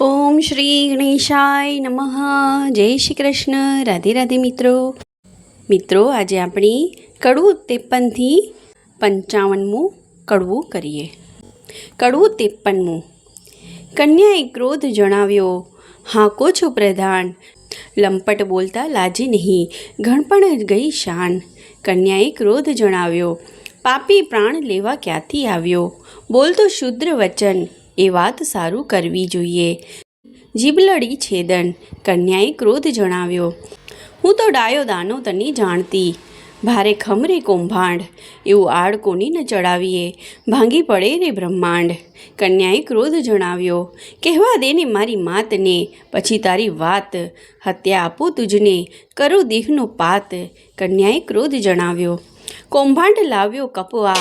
ઓમ શ્રી ગણેશાય નમઃ. જય શ્રી કૃષ્ણ. રાધે રાધે મિત્રો. મિત્રો, આજે આપણે કડવું ત્રેપનથી પંચાવનમું કડવું કરીએ. કડવું તેપનમું કન્યાએ ક્રોધ જણાવ્યો, હાંકો છો પ્રધાન. લંપટ બોલતા લાજે નહીં. ઘણપણ ગઈ શાન. કન્યાએ ક્રોધ જણાવ્યો, પાપી પ્રાણ લેવા ક્યાંથી આવ્યો? બોલતો શુદ્ર વચન. એ વાત સારું કરવી જોઈએ. જીભલડી છેદન કન્યાએ ક્રોધ જણાવ્યો. હું તો ડાયો દાનો તને જાણતી. ભારે ખમરે કૌભાંડ. એવું આડ કોની ન ચડાવીએ. ભાંગી પડે રે બ્રહ્માંડ. કન્યાએ ક્રોધ જણાવ્યો. કહેવા દે ને મારી માતને. પછી તારી વાત. હત્યા આપો તુજને. કરું દેહનો પાત. કન્યાએ ક્રોધ જણાવ્યો. કૌભાંડ લાવ્યો કપવા.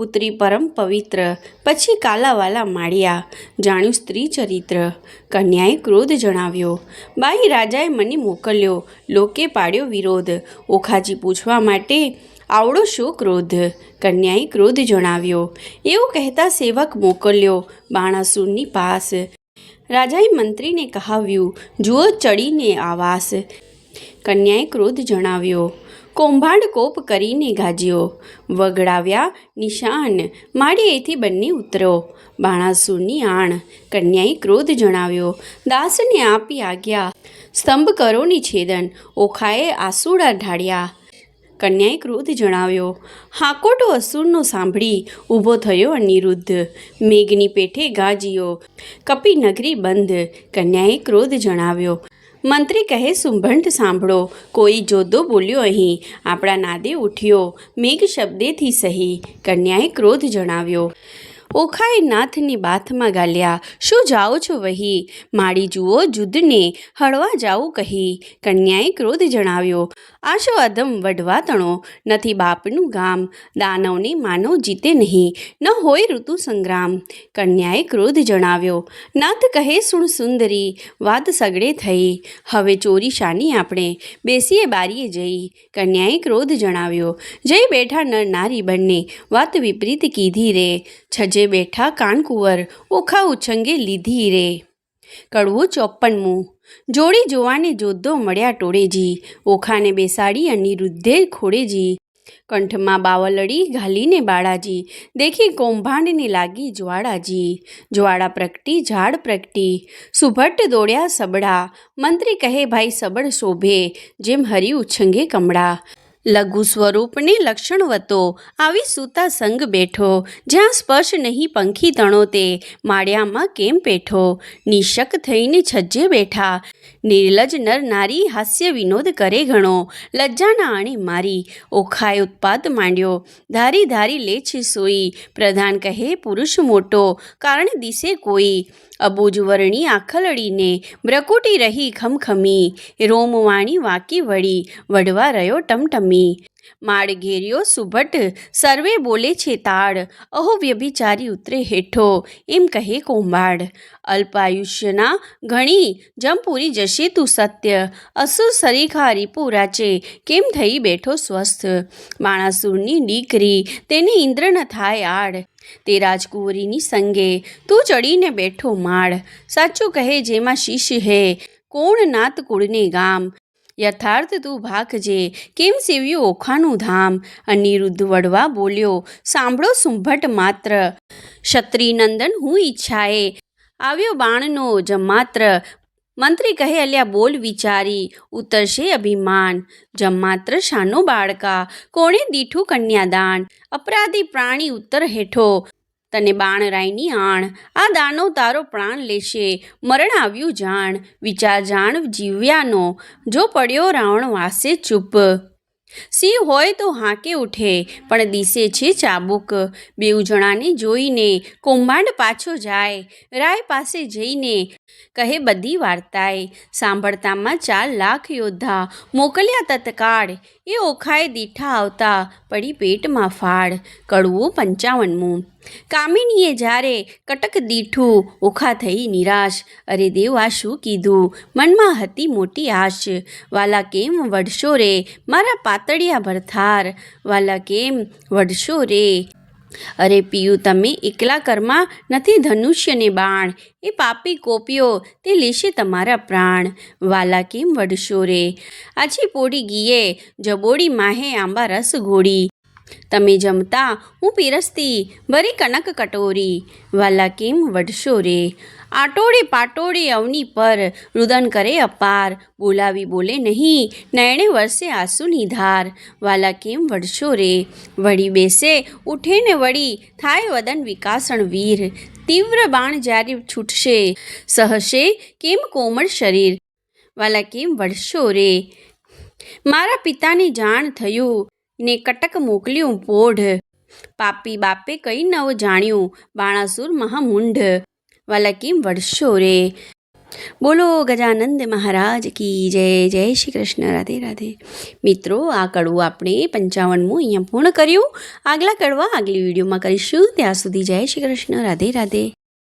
પુત્રી પરમ પવિત્ર, પછી કાલાવાલા માળ્યા, જાણ્યું સ્ત્રી ચરિત્ર. કન્યાએ ક્રોધ જણાવ્યો. બાઈ રાજાએ મને મોકલ્યો. લોકે પાડ્યો વિરોધ. ઓખાજી પૂછવા માટે આવડો શો ક્રોધ? કન્યાએ ક્રોધ જણાવ્યો. એવું કહેતા સેવક મોકલ્યો. બાણાસુરની પાસ. રાજાએ મંત્રીને કહાવ્યું, જુઓ ચડીને આવાસ. કન્યાએ ક્રોધ જણાવ્યો. કૌભાંડ કોપ કરીને ગાજ્યો. વગડાવ્યા નિશાન. માળીએથી બંને ઉતરો. બાણાસુરની આણ કન્યાએ ક્રોધ જણાવ્યો. દાસને આપી આજ્ઞા. સ્તંભ કરોની છેદન ઓખાએ આસુડા ઢાળ્યા. કન્યાએ ક્રોધ જણાવ્યો. હાકોટો અસુરનો સાંભળી ઊભો થયો અનિરુદ્ધ. મેઘની પેઠે ગાજ્યો. કપી નગરી બંધ. કન્યાએ ક્રોધ જણાવ્યો. મંત્રી કહે સુંભંઠ સાંભળો, કોઈ જોદો બોલ્યો અહીં. આપણા નાદે ઉઠ્યો, મેઘ શબ્દેથી સહી. કન્યાએ ક્રોધ જણાવ્યો. ઓખાએ નાથની બાથમાં ગાલ્યા, શું જાઓ છો વહી? માડી જુઓ જુદને, હળવા જાવું કહી. કન્યાએ ક્રોધ જણાવ્યો, આશો અધમ વઢવા તણો, નથી બાપનું ગામ, દાનવને માનવ જીતે નહીં, ન હોય ઋતુ સંગ્રામ. કન્યાએ ક્રોધ જણાવ્યો, નાથ કહે સુણ સુંદરી, વાત સગડે થઈ, હવે ચોરી શાની આપણે, બેસીએ બારીએ જઈ. કન્યાએ ક્રોધ જણાવ્યો, જઈ બેઠા નર નારી બંને, વાત વિપરીત કીધી રે, છજે બેઠા કાનકુંવર ઓખા ઉછંગે લીધી રે. કડવું ચોપ્પનમું. જોડી જોવાને જોદ્દો મળ્યા ટોળેજી. ઓખાને બેસાડી અનિરુદ્ધે ખોડેજી કંઠમાં બાવલડી ઘાલીને બાળાજી. દેખી કૌભાંડને લાગી જ્વાળાજી. જ્વાળા પ્રગટી, ઝાડ પ્રગટી. સુભટ્ટ દોડ્યા સબડા મંત્રી કહે, ભાઈ, સબળ શોભે. જેમ હરી ઉછંગે કમળા. લઘુ સ્વરૂપને લક્ષણવતો આવી સૂતા સંગ બેઠો, જ્યાં સ્પર્શ નહીં પંખી તણો તે, માળિયામાં કેમ પેઠો? નિશક થઈને છજ્જે બેઠા, નિર્લજ નર નારી હાસ્ય વિનોદ કરે ઘણો, લજ્જાના આણે મારી, ઓખાય ઉત્પાદ માંડ્યો, ધારી ધારી લે છે સોઈ, પ્રધાન કહે પુરુષ મોટો, કારણ દિશે કોઈ અબુજવર્ણી આખલડીને, બ્રકુટી રહી ખમખમી, રોમવાણી વાકી વળી વડવા રહ્યો ટમટમી માળ ઘેર્યો સુભટ, સર્વે બોલે છે તાળ. અહો વ્યભિચારી ઉતરે હેઠો, એમ કહે કૌંભાડ અલ્પાયુષ્યના ઘણી, જમ પૂરી જશે તું સત્ય. અસુર સરીખા રીપુ રાચે કેમ થઈ બેઠો સ્વસ્થ? માણાસુરની દીકરી, તેને ઇન્દ્ર ન થાય આડ. તે રાજકુંવરીની સંગે, તું ચડીને બેઠો માળ. સાચું કહે જેમાં શિષ્ય હે, કોણ નાત કુળને ગામ? યથાર્થ તું ભાખજે કેમ સેવ્યું ઓખાનું ધામ? અનિરુદ્ધ વડવા બોલ્યો, સાંભળો સુંભટ માત્ર ક્ષત્રિનંદન હું ઈચ્છાએ. આવ્યો બાણનો જમાત્ર મંત્રી કહે, અલ્યા બોલ વિચારી, ઉતરશે અભિમાન. જમાત્ર શાનો બાળકા, કોણે દીઠું કન્યાદાન? અપરાધી પ્રાણી ઉત્તર હેઠો તને બાણ રાયની આણ. આ દાનો તારો પ્રાણ લેશે. મરણ આવ્યું જાણ. વિચાર જાણ જીવ્યાનો. જો પડ્યો રાવણ વાસે ચૂપ. સિંહ હોય તો હાંકે ઉઠે, પણ દિશે છે ચાબુક. બેઉ જણાને જોઈને કૌભાંડ પાછો જાય. રાય પાસે જઈને કહે બધી વાર્તાએ. સાંભળતામાં ચાર લાખ યોદ્ધા મોકલ્યા તત્કાળ. એ ઓખાએ દીઠા આવતા પડી પેટમાં ફાળ કડવું પંચાવનમું. કામિનીએ જ્યારે કટક દીઠું ઓખા થઈ નિરાશ, અરે દેવ આ શું કીધું? મનમાં હતી મોટી આશ. વાલા કેમ વઢશો રે મારા પાતળિયા ભરથાર? વાલા કેમ વઢશો રે? અરે પિયુ, તમે એકલા કર્મા નથી ધનુષ્યને બાણ. એ પાપી કોપ્યો, તે લેશે તમારા પ્રાણ. વાલા કેમ વડશો રે? આછી પોડી ગીએ, જબોડી માહે આંબા રસ ઘોડી. તમે જમતા હું પીરસતી, ભરી કનક કટોરી. વાલા કેમ વડશો રે? આટોડે પાટોડે અવની પર રુદન કરે અપાર. બોલાવી બોલે નહીં, નયણે વરસે આંસુની ધાર. વાલા કેમ વડશો રે? વળી બેસે, ઉઠે ને વળી થાય વદન વિકાસણ વીર. તીવ્ર બાણ જ્યારે છૂટશે, સહશે કેમ કોમળ શરીર? વાલા કેમ વળશો રે? મારા પિતાને જાણ થયું ને કટક મોકલ્યું પોઢ. પાપી બાપે કઈ નવ જાણ્યું, બાણાસુર મહામુંઢ. વલકીમ વડશો રે. બોલો ગજાનંદ મહારાજ કી જય જય શ્રી કૃષ્ણ, રાધે રાધે. મિત્રો, આ કડવું આપણે પંચાવનમું અહીંયા પૂર્ણ કર્યું. આગલા કડવા આગલી વિડીયોમાં કરીશું. ત્યાં સુધી જય શ્રી કૃષ્ણ, રાધે રાધે.